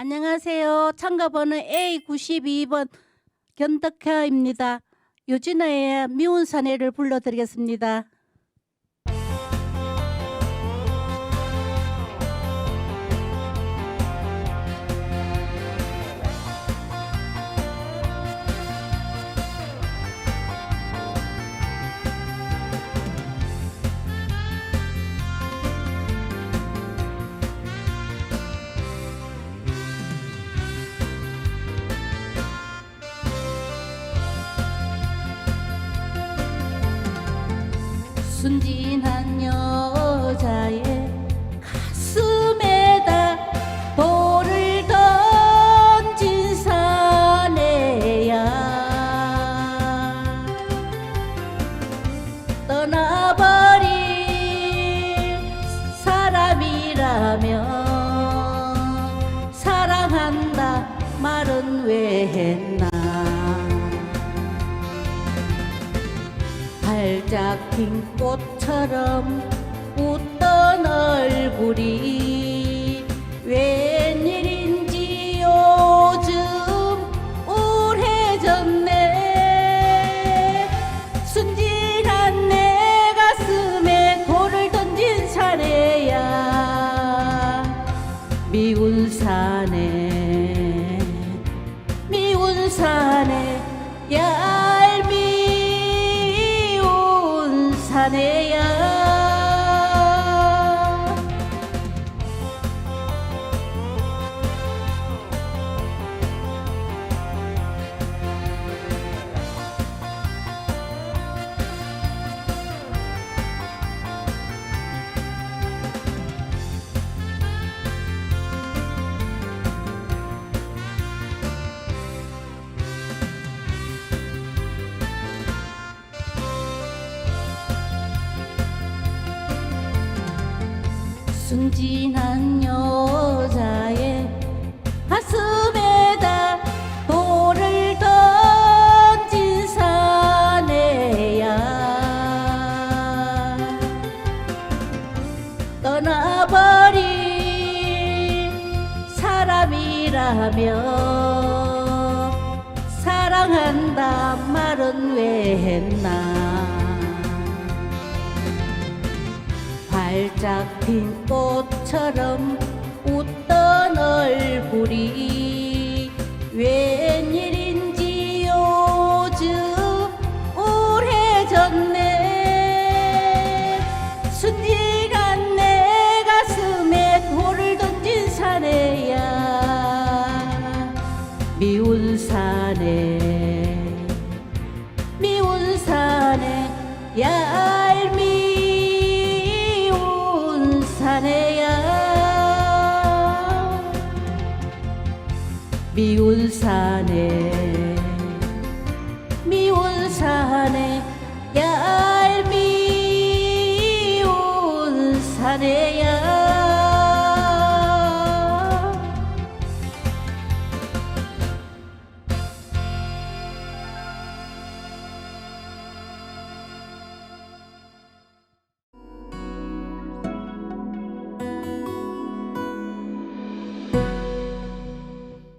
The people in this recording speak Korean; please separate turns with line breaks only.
안녕하세요. 참가번호 A92번 견덕혀입니다. 유진아의 미운 사내를 불러드리겠습니다. 순진한 여자의 가슴에다 돌을 던진 사내야. 떠나버린 사람이라면 사랑한다 말은 왜 했나 핀 꽃처럼 웃던 얼굴이 웬일인지 요즘 우울해졌네. 순진한 내 가슴에 돌을 던진 사내야. 미운 사내 미운 사내 얄 사내야 순진한 여자의 가슴에다 돌을 던진 사내야. 떠나버린 사람이라면 사랑한다 말은 왜 했나 활짝 핀 꽃처럼 웃던 얼굴이 웬일인지 요즘 우울해졌네. 순진한 내 가슴에 돌을 던진 사내야. 미운 사내 미운 사내 산에야 미운 산에 미운 산에 얄미운 산에야.